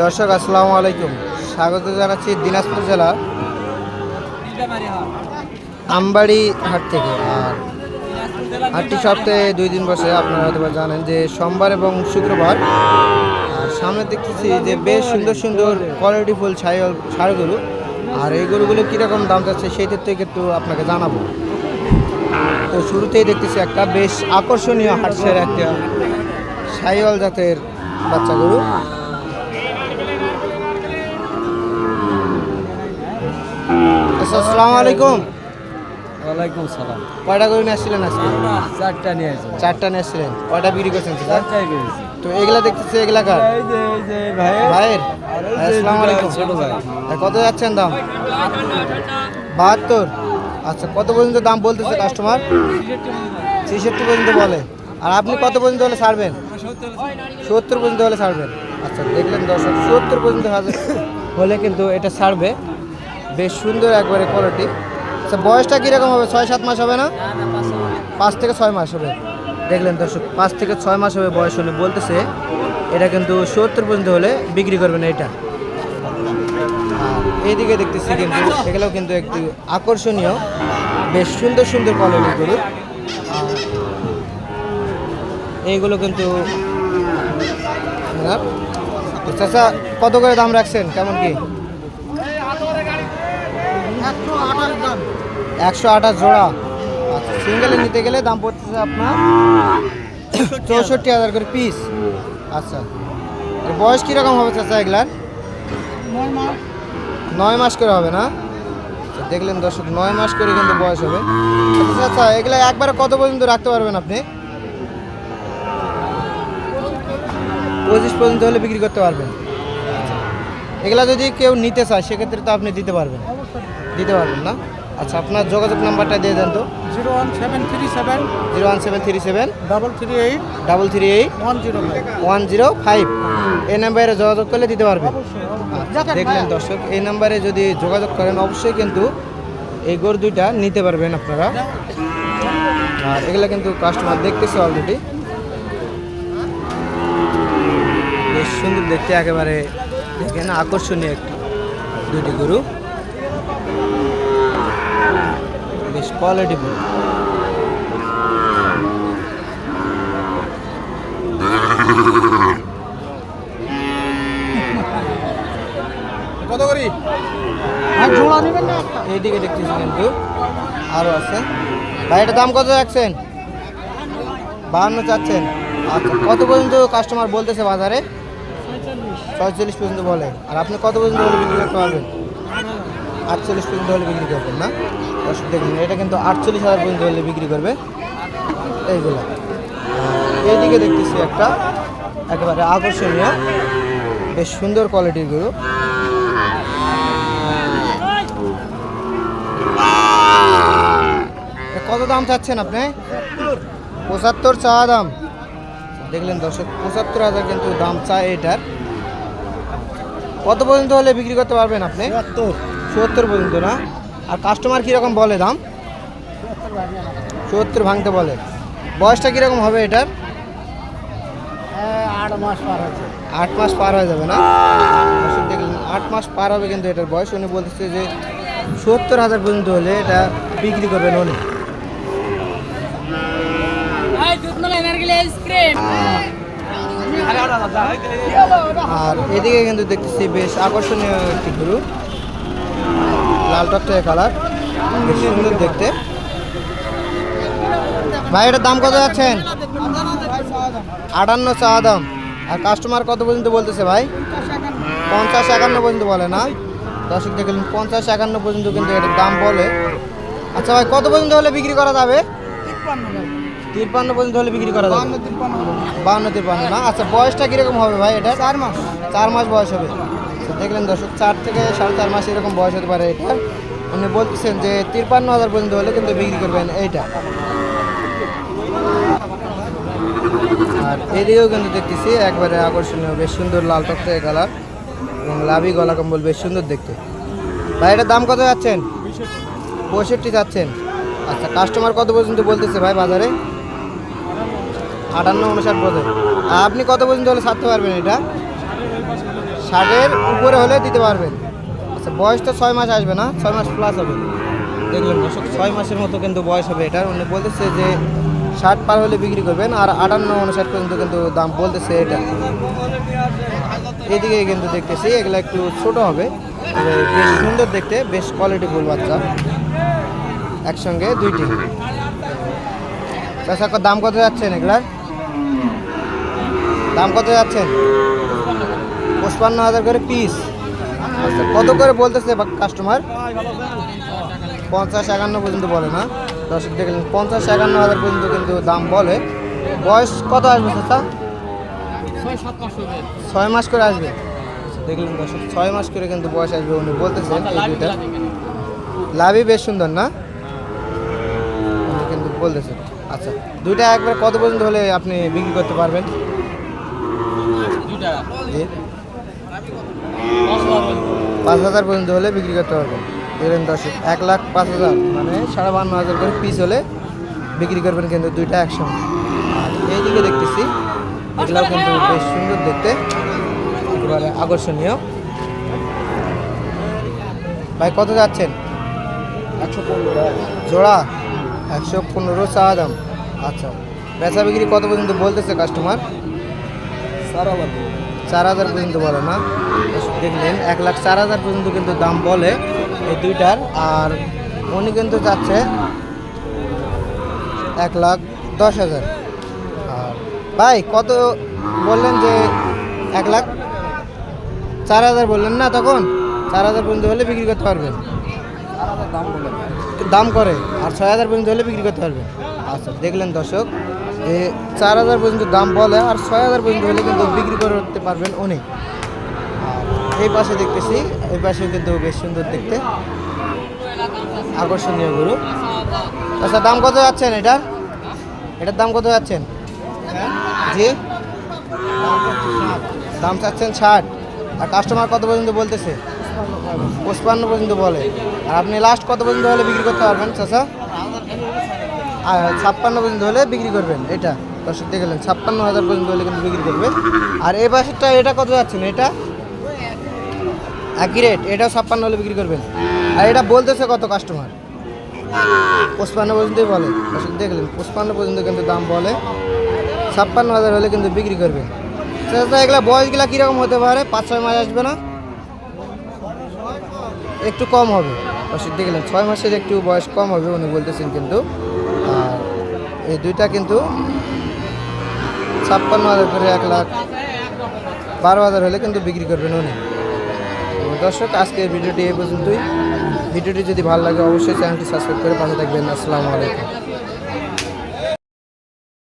দর্শক, আসসালামু আলাইকুম। স্বাগত জানাচ্ছি দিনাজপুর জেলা আমবাড়ি হাট থেকে। আর হাটটি সপ্তাহে দুই দিন বসে, আপনারা হয়তো জানেন যে সোমবার এবং শুক্রবার, আর সামনে দেখতেছি যে বেশ সুন্দর সুন্দর কোয়ালিটি ফুল ছাড় ছাড়গুলো আর এই গরুগুলো কীরকম দাম যাচ্ছে সেই থেকে একটু আপনাকে জানাব। তো শুরুতেই দেখতেছি একটা বেশ আকর্ষণীয় হাটসের একটা সাইওয়াল জাতের বাচ্চা গরু। আচ্ছা আসসালামু আলাইকুম। ওয়ালাইকুম সালাম। কয়টা গরু নিয়ে আসছিলেন আজকে? চারটা নিয়ে আসো চারটা নিয়ে আসছিলেন। কয়টা বিক্রি করছেন চারটাই পেয়েছি তো এগুলা দেখতেছি এগুলা কার? এই যে এই যে ভাই ভাইয়ের? আসসালামু আলাইকুম। ছোট ভাই। কত যাচ্ছেন দাম? বাহাত্তর। আচ্ছা কত পর্যন্ত দাম বলতেছে কাস্টমার ছেষট্টি পর্যন্ত বলে। আর আপনি কত পর্যন্ত হলে ছাড়বেন? সত্তর পর্যন্ত হলে ছাড়বেন আচ্ছা দেখলেন দর্শক, সত্তর পর্যন্ত হাজার হলে কিন্তু এটা ছাড়বে। বেশ সুন্দর একবারে কোয়ালিটি আচ্ছা বয়সটা কীরকম হবে? ছয়, সাত মাস হবে না? পাঁচ থেকে ছয় মাস হবে। দেখলেন দর্শক, পাঁচ থেকে ছয় মাস হবে বয়স হলে বলতেছে, এটা কিন্তু সত্তর পর্যন্ত হলে বিক্রি করবেন এটা। এইদিকে দেখতেছি কিন্তু, এগুলোও কিন্তু একটু আকর্ষণীয়, বেশ সুন্দর সুন্দর আর এইগুলো কিন্তু চাচা কত করে দাম রাখছেন? কেমন কি? একশো আঠাশ জোড়া। আচ্ছা সিঙ্গেলে নিতে গেলে দাম পড়তেছে আপনার চৌষট্টি হাজার করে পিস আচ্ছা আর বয়স কীরকম হবে চাচা এগুলার? নয় মাস করে হবে না? আচ্ছা, দেখলেন দর্শক নয় মাস করে কিন্তু বয়স হবে। আচ্ছা এগুলা একবারে কত পর্যন্ত রাখতে পারবেন আপনি? পঁচিশ পর্যন্ত হলে বিক্রি করতে পারবেন। আচ্ছা। এগুলা যদি কেউ নিতে চায় সেক্ষেত্রে তো আপনি দিতে পারবেন। দিতে পারবেন না? আচ্ছা আপনার যোগাযোগ নাম্বারটা দিয়ে দেন তো। Zero one seven three seven zero one seven three seven double three eight double three eight one zero one zero five. এই নাম্বারে যোগাযোগ করলে দিতে পারবেন। আচ্ছা, দেখলেন দর্শক এই নাম্বারে যদি যোগাযোগ করেন অবশ্যই কিন্তু এই গরু দুইটা নিতে পারবেন আপনারা। আর এগুলো কিন্তু কাস্টমার দেখতেছে অলরেডি বেশ সুন্দর দেখতে একেবারে দেখেন আকর্ষণীয় একটি দুটি গরু। বেশ কোয়ালিটি কত করি? নেবেন এইদিকে দেখতেছি কিন্তু আরও আছে। ভাই এটা দাম কত রাখছেন বাহান্ন চাচ্ছেন। আচ্ছা কত পর্যন্ত কাস্টমার বলতেছে বাজারে? ছয়চল্লিশ পর্যন্ত বলে। আর আপনি কত পর্যন্ত হলে বিক্রি করতে পারবেন আটচল্লিশ পর্যন্ত হলে বিক্রি করবেন, না? দেখুন, এটা কিন্তু আটচল্লিশ হাজার পর্যন্ত হলে বিক্রি করবে। এইগুলো। এইদিকে দেখতেছি একটা একেবারে আকর্ষণীয়, বেশ সুন্দর কোয়ালিটির গরু। কত দাম চাচ্ছেন আপনি? পঁচাত্তর চা দাম। দেখলেন দর্শক, পঁচাত্তর হাজার কিন্তু দাম চায় এটার। কত পর্যন্ত হলে বিক্রি করতে পারবেন আপনি? সত্তর। পর্যন্ত না? আর কাস্টমার কীরকম বলে দাম? সত্তর ভাঙতে বলে। বয়সটা কীরকম হবে এটার? আট মাস পার হচ্ছে আট মাস পার হয়ে যাবে না? আট মাস পার হবে কিন্তু এটার বয়স। উনি বলতেছে যে সত্তর হাজার পর্যন্ত হলে এটা বিক্রি করবেন উনি। আর এদিকে কিন্তু দেখতেছি বেশ আকর্ষণীয় একটি গরু লাল টকটকে কালার, বেশ সুন্দর দেখতে। ভাই, এটার দাম কত যাচ্ছেন? আটান্ন চা দাম। আর কাস্টমার কত পর্যন্ত বলতেছে ভাই? পঞ্চাশ একান্ন পর্যন্ত বলে না? দর্শক দেখলেন, পঞ্চাশ একান্ন পর্যন্ত কিন্তু এটার দাম বলে। আচ্ছা ভাই, কত পর্যন্ত হলে বিক্রি করা যাবে? তিপ্পান্ন পর্যন্ত হলে বিক্রি করা যাবে। বাহান্ন তিপ্পান্ন না? আচ্ছা বয়সটা কীরকম হবে ভাই এটা চার মাস। চার মাস বয়স হবে। আচ্ছা, দেখলেন দর্শক চার থেকে সাড়ে চার মাস এরকম বয়স হতে পারে এটার উনি বলতেছেন যে তিপ্পান্ন হাজার পর্যন্ত হলে কিন্তু বিক্রি করবেন এইটা। আর এদিকেও কিন্তু দেখতেছি একবারে আকর্ষণীয় বেশ সুন্দর লাল টকটকে কালার এবং লাভি গলা কম্বল বেশ সুন্দর দেখতে। ভাই এটার দাম কত যাচ্ছেন? পঁয়ষট্টি যাচ্ছেন। আচ্ছা কাস্টমার কত পর্যন্ত বলতেছে ভাই বাজারে? আটান্ন উনষাট পর্যন্ত আপনি কত পর্যন্ত হলে ছাড়তে পারবেন এটা? ষাটের উপরে হলে দিতে পারবেন। আচ্ছা বয়স তো ছয় মাস আসবে না? ছয় মাস প্লাস হবে। দেখলেন ছয় মাসের মতো কিন্তু বয়স হবে এটার উনি বলতেছে যে ষাট পার হলে বিক্রি করবেন আর আটান্ন উনষাট পর্যন্ত কিন্তু দাম বলতেছে এটা। এদিকে কিন্তু দেখতেছি, এগুলো একটু ছোট হবে। বেশ সুন্দর দেখতে, বেশ কোয়ালিটি ফুল বাচ্চা। একসঙ্গে দুইটি। দাম কত যাচ্ছেন এগুলার? দাম কত যাচ্ছেন পঁচপান্ন হাজার করে পিস আচ্ছা কত করে বলতেছে কাস্টমার পঞ্চাশ একান্ন পর্যন্ত বলে না। দর্শক দেখলেন, পঞ্চাশ একান্ন হাজার পর্যন্ত কিন্তু দাম বলে। বয়স কত আসবে চাচা? ছয় মাস করে আসবে। দেখলেন দর্শক, ছয় মাস করে কিন্তু বয়স আসবে উনি বলতেছেন এই দুইটা। লাভই বেশ সুন্দর না? কিন্তু বলতেছেন আচ্ছা দুইটা একবার কত পর্যন্ত হলে আপনি বিক্রি করতে পারবেন? পাঁচ হাজার পর্যন্ত হলে বিক্রি করতে পারবেন দেখলেন দর্শক এক লাখ পাঁচ হাজার মানে সাড়ে বান্ন হাজার করে পিস হলে বিক্রি করবেন কিন্তু দুইটা একসঙ্গে। আর এইদিকে দেখতেছি, এগুলাও কিন্তু বেশ সুন্দর দেখতে। একেবারে আকর্ষণীয়। ভাই, কত যাচ্ছেন? একশো পনেরো জোড়া, একশো পনেরো চা দাম। আচ্ছা বেচা বিক্রি কত পর্যন্ত বলতেছে কাস্টমার চার হাজার পর্যন্ত বলে না। দেখলেন এক লাখ চার হাজার পর্যন্ত কিন্তু দাম বলে এই দুইটার। আর উনি কিন্তু যাচ্ছে এক লাখ দশ হাজার। আর ভাই, কত বললেন যে এক লাখ চার হাজার বললেন না তখন? চার হাজার পর্যন্ত হলে বিক্রি করতে পারবেন। দাম করে আর ছয় হাজার পর্যন্ত হলে বিক্রি করতে পারবে। আচ্ছা দেখলেন দর্শক যে চার হাজার পর্যন্ত দাম বলে আর ছয় হাজার পর্যন্ত হলে কিন্তু বিক্রি করতে পারবেন অনেক। আর এই পাশে দেখতেছি, এই পাশে কিন্তু বেশ সুন্দর দেখতে। আকর্ষণীয় গরু। আচ্ছা দাম কত যাচ্ছেন এটার? এটার দাম কত যাচ্ছেন? জি? দাম চাচ্ছেন ষাট। আর কাস্টমার কত পর্যন্ত বলতেছে? পঁচপান্ন পর্যন্ত বলে। আর আপনি লাস্ট কত পর্যন্ত হলে বিক্রি করতে পারবেন আর ছাপ্পান্ন পর্যন্ত হলে বিক্রি করবেন, এটা। দর্শক দেখলেন, ছাপ্পান্ন হাজার পর্যন্ত হলে কিন্তু বিক্রি করবে। আর এই পাশেরটা, এটা কত যাচ্ছেন এটা? একই রেট এটাও ছাপ্পান্ন হলে বিক্রি করবেন। আর এটা বলতেছে কত কাস্টমার পঁচপান্ন পর্যন্তই বলে। দর্শক দেখলেন, পঁচপান্ন পর্যন্ত কিন্তু দাম বলে। ছাপ্পান্ন হাজার হলে কিন্তু বিক্রি করবে চাচা, এগুলা বয়সগুলা কীরকম হতে পারে? পাঁচ, ছয় মাস আসবে না? একটু কম হবে। দেখলেন ছয় মাসের একটু বয়স কম হবে উনি বলতেছেন কিন্তু। আর এই দুইটা কিন্তু ছাপ্পান্ন হাজার করে এক লাখ বারো হাজার হলে কিন্তু বিক্রি করবেন উনি। দর্শক, আজকের ভিডিওটি এই পর্যন্তই। ভিডিওটি যদি ভালো লাগে, অবশ্যই চ্যানেলটি সাবস্ক্রাইব করে পাশে থাকবেন। আসসালামু আলাইকুম।